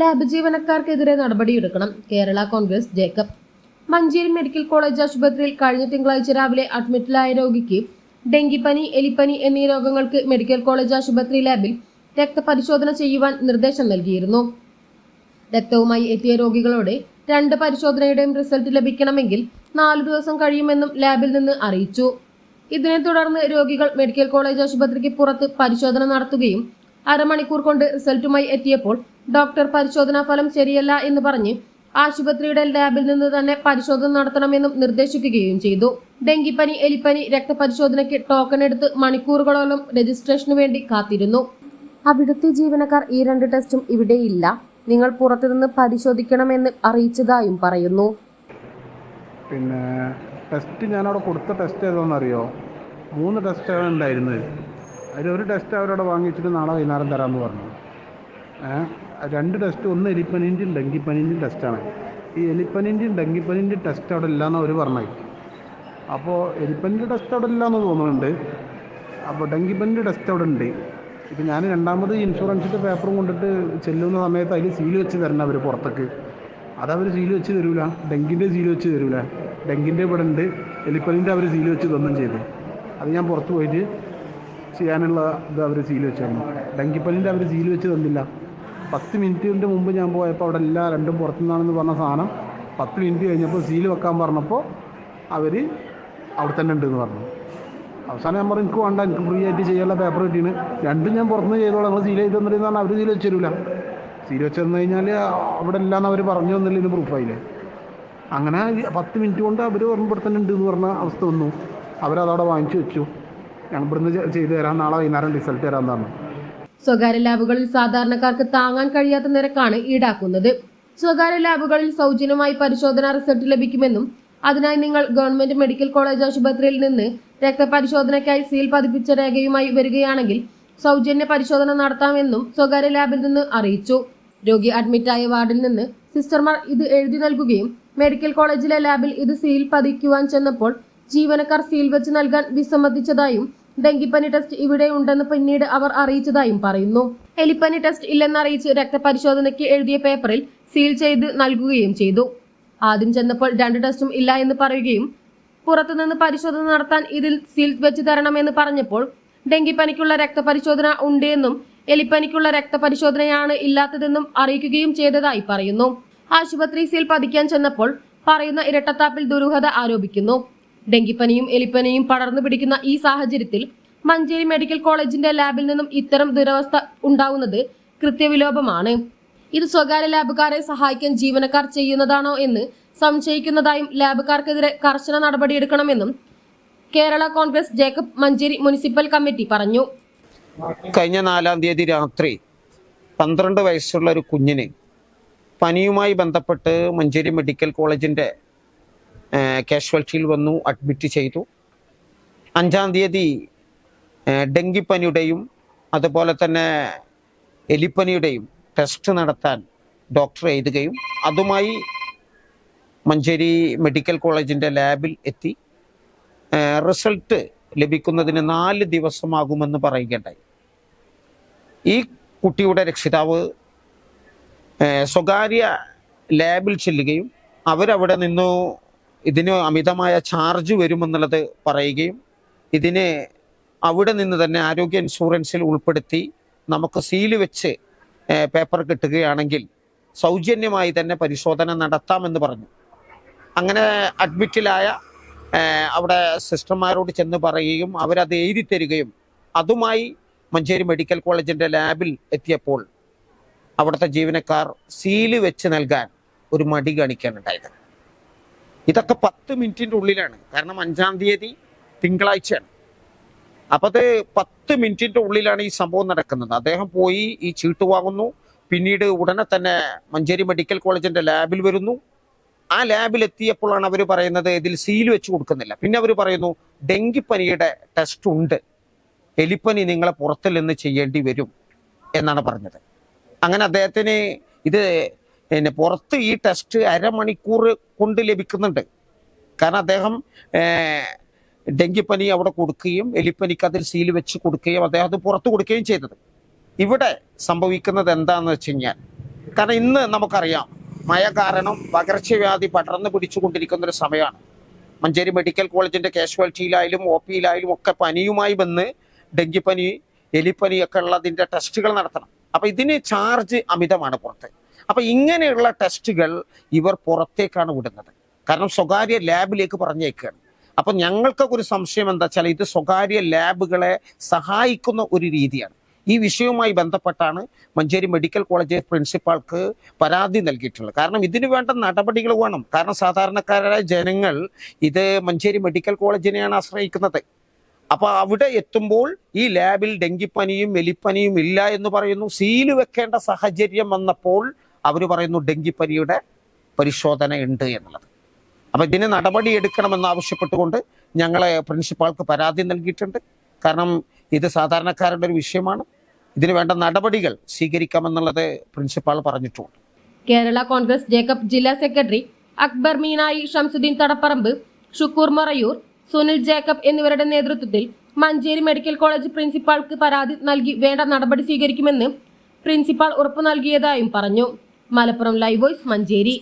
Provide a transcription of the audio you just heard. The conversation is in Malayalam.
ലാബ് ജീവനക്കാർക്കെതിരെ നടപടിയെടുക്കണം. Kerala Congress Jacob. Manjeri medical college ആശുപത്രിയിൽ കഴിഞ്ഞ തിങ്കളാഴ്ച രാവിലെ അഡ്മിറ്റിലായ രോഗിക്ക് ഡെങ്കിപ്പനി എലിപ്പനി എന്നീ രോഗങ്ങൾക്ക് മെഡിക്കൽ കോളേജ് ആശുപത്രി ലാബിൽ രക്തപരിശോധന ചെയ്യുവാൻ നിർദ്ദേശം നൽകിയിരുന്നു. രക്തവുമായി എത്തിയ രോഗികളോട് രണ്ട് പരിശോധനയുടെയും റിസൾട്ട് ലഭിക്കണമെങ്കിൽ നാലു ദിവസം കഴിയുമെന്നും ലാബിൽ നിന്ന് അറിയിച്ചു. ഇതിനെ തുടർന്ന് രോഗികൾ മെഡിക്കൽ കോളേജ് ആശുപത്രിക്ക് പുറത്ത് പരിശോധന നടത്തുകയും അരമണിക്കൂർ കൊണ്ട് റിസൾട്ടുമായി എത്തിയപ്പോൾ ഡോക്ടർ പരിശോധനാ ഫലം ശരിയല്ല എന്ന് പറഞ്ഞ് ആശുപത്രിയുടെ ലാബിൽ നിന്ന് തന്നെ പരിശോധന നടത്തണമെന്നും നിർദ്ദേശിക്കുകയും ചെയ്തു. ഡെങ്കിപ്പനി എലിപ്പനി രക്തപരിശോധനയ്ക്ക് ടോക്കൺ എടുത്ത് മണിക്കൂറുകളോളം രജിസ്ട്രേഷന് വേണ്ടി കാത്തിരുന്നു. അവിടുത്തെ ജീവനക്കാർ ഈ രണ്ട് ടെസ്റ്റും ഇവിടെയില്ല. നിങ്ങൾ പുറത്തുനിന്ന് പരിശോധിക്കണമെന്ന് അറിയിച്ചതായും പറയുന്നു. പിന്നെ ടെസ്റ്റ് ഞാൻ ഞാനവിടെ കൊടുത്ത ടെസ്റ്റ് ഏതാണെന്നറിയോ? മൂന്ന് ടെസ്റ്റാണ് ഉണ്ടായിരുന്നത് അതിലൊരു ടെസ്റ്റ് അവരവിടെ വാങ്ങിച്ചിട്ട് നാളെ വൈകുന്നേരം തരാമെന്ന് പറഞ്ഞു. ഏഹ് രണ്ട് ടെസ്റ്റ് ഒന്ന് എലിപ്പനിന്റെയും ഡെങ്കിപ്പനീന്റെയും ടെസ്റ്റാണ് ഈ എലിപ്പനിന്റെയും ഡെങ്കിപ്പനീന്റെയും ടെസ്റ്റ് അവിടെ ഇല്ലയെന്ന് അവർ പറഞ്ഞു അപ്പോൾ എലിപ്പനിന്റെ ടെസ്റ്റ് അവിടെ ഇല്ലയെന്ന് തോന്നുന്നുണ്ട്. അപ്പോൾ ഡെങ്കിപ്പനീന്റെ ടെസ്റ്റ് അവിടെ ഉണ്ട്. ഇപ്പം ഞാൻ രണ്ടാമത് ഇൻഷുറൻസിന്റെ പേപ്പറും കൊണ്ടിട്ട് ചെല്ലുന്ന സമയത്ത് അതിൽ സീൽ വെച്ച് തരണം അവർ പുറത്തേക്ക്. അതവർ സീൽ വെച്ച് തരൂല. ഡെങ്കിന്റെ സീൽ വെച്ച് തരൂല. ഡെങ്കിന്റെ ഇവിടെ ഉണ്ട്. എലിപ്പനിന്റെ അവർ സീൽ വെച്ച് തന്നും ചെയ്തു. അത് ഞാൻ പുറത്ത് പോയിട്ട് ചെയ്യാനുള്ള ഇത് അവർ സീൽ വെച്ച് തന്നു. ഡെങ്കിപ്പനിന്റെ അവർ സീൽ വെച്ച് തന്നില്ല. പത്ത് മിനിറ്റിന്റെ മുമ്പ് ഞാൻ പോയപ്പോൾ അവിടെ എല്ലാ രണ്ടും പുറത്തുനിന്നാണെന്ന് പറഞ്ഞ സാധനം. പത്ത് മിനിറ്റ് കഴിഞ്ഞപ്പോൾ സീൽ വെക്കാൻ പറഞ്ഞപ്പോൾ അവർ അവിടെ തന്നെ ഉണ്ടെന്ന് പറഞ്ഞു. അവസാനം ഞാൻ പറഞ്ഞു എനിക്ക് വേണ്ട എനിക്ക് ഫ്രീ ആയിട്ട് ചെയ്യാനുള്ള പേപ്പർ കിട്ടിയാണ് രണ്ടും ഞാൻ പുറത്തുനിന്ന് ചെയ്തോളാം. നിങ്ങൾ സീൽ ചെയ്ത് തന്നിട്ട് പറഞ്ഞാൽ അവർ സീൽ വെച്ച് തരില്ല സീൽ വെച്ച് തന്നു കഴിഞ്ഞാൽ അവിടെ എല്ലാം അവർ പറഞ്ഞു തന്നില്ല ഇതിന് പ്രൂഫായില്ലേ അങ്ങനെ പത്ത് മിനിറ്റ് കൊണ്ട് അവർ ഉണ്ട് എന്ന് പറഞ്ഞ അവസ്ഥ വന്നു. അവരതവിടെ വാങ്ങിച്ചു വെച്ചു. ഞങ്ങൾ ഇവിടുന്ന് ചെയ്തു തരാം. നാളെ വൈകുന്നേരം റിസൾട്ട് തരാമെന്ന് പറഞ്ഞു. സ്വകാര്യ ലാബുകളിൽ സാധാരണക്കാർക്ക് താങ്ങാൻ കഴിയാത്ത നിരക്കാണ് ഈടാക്കുന്നത്. സ്വകാര്യ ലാബുകളിൽ സൗജന്യമായി പരിശോധനാ റിസൾട്ട് ലഭിക്കുമെന്നും അതിനായി നിങ്ങൾ ഗവൺമെന്റ് മെഡിക്കൽ കോളേജ് ആശുപത്രിയിൽ നിന്ന് രക്തപരിശോധനയ്ക്കായി സീൽ പതിപ്പിച്ച രേഖയുമായി വരികയാണെങ്കിൽ സൗജന്യ പരിശോധന നടത്താമെന്നും സ്വകാര്യ ലാബിൽ നിന്ന് അറിയിച്ചു. രോഗി അഡ്മിറ്റായ വാർഡിൽ നിന്ന് സിസ്റ്റർമാർ ഇത് എഴുതി നൽകുകയും മെഡിക്കൽ കോളേജിലെ ലാബിൽ ഇത് സീൽ പതിക്കുവാൻ ചെന്നപ്പോൾ ജീവനക്കാർ സീൽ വെച്ച് നൽകാൻ വിസമ്മതിച്ചതായും ഡെങ്കിപ്പനി ടെസ്റ്റ് ഇവിടെ ഉണ്ടെന്ന് പിന്നീട് അവർ അറിയിച്ചതായും പറയുന്നു. എലിപ്പനി ടെസ്റ്റ് ഇല്ലെന്നറിയിച്ച് രക്തപരിശോധനയ്ക്ക് എഴുതിയ പേപ്പറിൽ സീൽ ചെയ്ത് നൽകുകയും ചെയ്തു. ആദ്യം ചെന്നപ്പോൾ രണ്ട് ടെസ്റ്റും ഇല്ല എന്ന് പറയുകയും പുറത്തുനിന്ന് പരിശോധന നടത്താൻ ഇതിൽ സീൽ വെച്ച് തരണമെന്ന് പറഞ്ഞപ്പോൾ ഡെങ്കിപ്പനിക്കുള്ള രക്തപരിശോധന ഉണ്ടെന്നും എലിപ്പനിക്കുള്ള രക്തപരിശോധനയാണ് ഇല്ലാത്തതെന്നും അറിയിക്കുകയും ചെയ്തതായി പറയുന്നു. ആശുപത്രി സീൽ പതിക്കാൻ ചെന്നപ്പോൾ പറയുന്ന ഇരട്ടത്താപ്പിൽ ദുരൂഹത ആരോപിക്കുന്നു. ഡെങ്കിപ്പനിയും എലിപ്പനിയും പടർന്നു പിടിക്കുന്ന ഈ സാഹചര്യത്തിൽ മഞ്ചേരി മെഡിക്കൽ കോളേജിന്റെ ലാബിൽ നിന്നും ഇത്തരം ദുരവസ്ഥ ഉണ്ടാവുന്നത് കൃത്യവിലോപമാണ്. ഇത് സ്വകാര്യ ലാബുകാരെ സഹായിക്കാൻ ജീവനക്കാർ ചെയ്യുന്നതാണോ എന്ന് സംശയിക്കുന്നതായും ലാബുകാർക്കെതിരെ കർശന നടപടിയെടുക്കണമെന്നും Kerala Congress Jacob Manjeri municipal committee പറഞ്ഞു. കഴിഞ്ഞ നാലാം തീയതി രാത്രി പന്ത്രണ്ട് വയസ്സുള്ള ഒരു കുഞ്ഞിന് പനിയുമായി ബന്ധപ്പെട്ട് മഞ്ചേരി മെഡിക്കൽ കോളേജിന്റെ കാഷ്വാലിറ്റിയിൽ വന്നു അഡ്മിറ്റ് ചെയ്തു. അഞ്ചാം തീയതി ഡെങ്കിപ്പനിയുടെയും അതുപോലെ തന്നെ എലിപ്പനിയുടെയും ടെസ്റ്റ് നടത്താൻ ഡോക്ടർ എഴുതുകയും അതുമായി മഞ്ചേരി മെഡിക്കൽ കോളേജിന്റെ ലാബിൽ എത്തി. റിസൾട്ട് ലഭിക്കുന്നതിന് നാല് ദിവസമാകുമെന്ന് പറയുകയുണ്ടായി. ഈ കുട്ടിയുടെ രക്ഷിതാവ് സ്വകാര്യ ലാബിൽ ചെല്ലുകയും അവരവിടെ നിന്നു ഇതിന് അമിതമായ ചാർജ് വരുമെന്നുള്ളത് പറയുകയും ഇതിന് അവിടെ നിന്ന് തന്നെ ആരോഗ്യ ഇൻഷുറൻസിൽ ഉൾപ്പെടുത്തി നമുക്ക് സീൽ വെച്ച് പേപ്പർ കിട്ടുകയാണെങ്കിൽ സൗജന്യമായി തന്നെ പരിശോധന നടത്താമെന്ന് പറഞ്ഞു. അങ്ങനെ അഡ്മിറ്റിലായ അവിടെ സിസ്റ്റർമാരോട് ചെന്ന് പറയുകയും അവരത് എഴുതി തരികയും അതുമായി മഞ്ചേരി മെഡിക്കൽ കോളേജിന്റെ ലാബിൽ എത്തിയപ്പോൾ അവിടുത്തെ ജീവനക്കാർ സീൽ വെച്ച് നൽകാൻ ഒരു മടി കാണിക്കാനുണ്ടായത് ഇതൊക്കെ പത്ത് മിനിറ്റിന്റെ ഉള്ളിലാണ്. കാരണം അഞ്ചാം തീയതി തിങ്കളാഴ്ചയാണ്. അപ്പൊ അത് പത്ത് മിനിറ്റിന്റെ ഉള്ളിലാണ് ഈ സംഭവം നടക്കുന്നത്. അദ്ദേഹം പോയി ഈ ചീട്ട് വാങ്ങുന്നു. പിന്നീട് ഉടനെ തന്നെ മഞ്ചേരി മെഡിക്കൽ കോളേജിന്റെ ലാബിൽ വരുന്നു. ആ ലാബിൽ എത്തിയപ്പോഴാണ് അവർ പറയുന്നത് ഇതിൽ സീൽ വെച്ച് കൊടുക്കുന്നില്ല. പിന്നെ അവർ പറയുന്നു ഡെങ്കിപ്പനിയുടെ ടെസ്റ്റ് ഉണ്ട്. എലിപ്പനി നിങ്ങളെ പുറത്തിൽ നിന്ന് ചെയ്യേണ്ടി വരും എന്നാണ് പറഞ്ഞത്. അങ്ങനെ അദ്ദേഹത്തിന് ഇത് പിന്നെ പുറത്ത് ഈ ടെസ്റ്റ് അരമണിക്കൂർ കൊണ്ട് ലഭിക്കുന്നുണ്ട്. കാരണം അദ്ദേഹം ഡെങ്കിപ്പനി അവിടെ കൊടുക്കുകയും എലിപ്പനിക്ക് അതിൽ സീൽ വെച്ച് കൊടുക്കുകയും അദ്ദേഹം അത് പുറത്ത് കൊടുക്കുകയും ചെയ്തത്. ഇവിടെ സംഭവിക്കുന്നത് എന്താണെന്ന് വെച്ച് കഴിഞ്ഞാൽ കാരണം ഇന്ന് നമുക്കറിയാം മഴ കാരണം പകർച്ചവ്യാധി പടർന്നു പിടിച്ചുകൊണ്ടിരിക്കുന്ന ഒരു സമയമാണ്. മഞ്ചേരി മെഡിക്കൽ കോളേജിന്റെ കാഷ്വാലിറ്റിയിലായാലും ഒ പിയിലായാലും ഒക്കെ പനിയുമായി വന്ന് ഡെങ്കിപ്പനി എലിപ്പനി ഒക്കെ ഉള്ളതിന്റെ ടെസ്റ്റുകൾ നടത്തണം. അപ്പോൾ ഇതിന് ചാർജ് അമിതമാണ് പുറത്ത്. അപ്പൊ ഇങ്ങനെയുള്ള ടെസ്റ്റുകൾ ഇവർ പുറത്തേക്കാണ് വിടുന്നത്. കാരണം സ്വകാര്യ ലാബിലേക്ക് പറഞ്ഞേക്കുകയാണ് അപ്പൊ ഞങ്ങൾക്കൊക്കെ ഒരു സംശയം എന്താ വെച്ചാൽ ഇത് സ്വകാര്യ ലാബുകളെ സഹായിക്കുന്ന ഒരു രീതിയാണ്. ഈ വിഷയവുമായി ബന്ധപ്പെട്ടാണ് മഞ്ചേരി മെഡിക്കൽ കോളേജ് പ്രിൻസിപ്പാൾക്ക് പരാതി നൽകിയിട്ടുള്ളത്. കാരണം ഇതിനു വേണ്ട നടപടികൾ വേണം. കാരണം സാധാരണക്കാരായ ജനങ്ങൾ ഇത് മഞ്ചേരി മെഡിക്കൽ കോളേജിനെയാണ് ആശ്രയിക്കുന്നത്. അപ്പൊ അവിടെ എത്തുമ്പോൾ ഈ ലാബിൽ ഡെങ്കിപ്പനിയും എലിപ്പനിയും ഇല്ല എന്ന് പറയുന്നു. സീൽ വെക്കേണ്ട സാഹചര്യം വന്നപ്പോൾ അവർ പറയുന്നു ഡെങ്കിപ്പനിയുടെ പരിശോധന ഉണ്ട് എന്നുള്ളത്. അപ്പോൾ ഇതിന് നടപടി എടുക്കണമെന്ന് ആവശ്യപ്പെട്ടുകൊണ്ട് ഞങ്ങളെ പ്രിൻസിപ്പാൾക്ക് പരാതി നൽകിയിട്ടുണ്ട്. കാരണം ഇത് സാധാരണക്കാരുടെ ഒരു വിഷയമാണ്. ഇതിന് വേണ്ട നടപടികൾ സ്വീകരിക്കാമെന്നുള്ളത് പ്രിൻസിപ്പാൾ പറഞ്ഞിട്ടുണ്ട്. കേരള കോൺഗ്രസ് ജേക്കബ് ജില്ലാ സെക്രട്ടറി അക്ബർ മീനായി ഷംസുദ്ദീൻ തടപ്പറമ്പ് ഷുക്കൂർ മറയൂർ സുനിൽ ജേക്കബ് എന്നിവരുടെ നേതൃത്വത്തിൽ മഞ്ചേരി മെഡിക്കൽ കോളേജ് പ്രിൻസിപ്പാൾക്ക് പരാതി നൽകി വേണ്ട നടപടി സ്വീകരിക്കുമെന്ന് പ്രിൻസിപ്പാൾ ഉറപ്പു നൽകിയതായും പറഞ്ഞു. Malappuram live voice Manjeri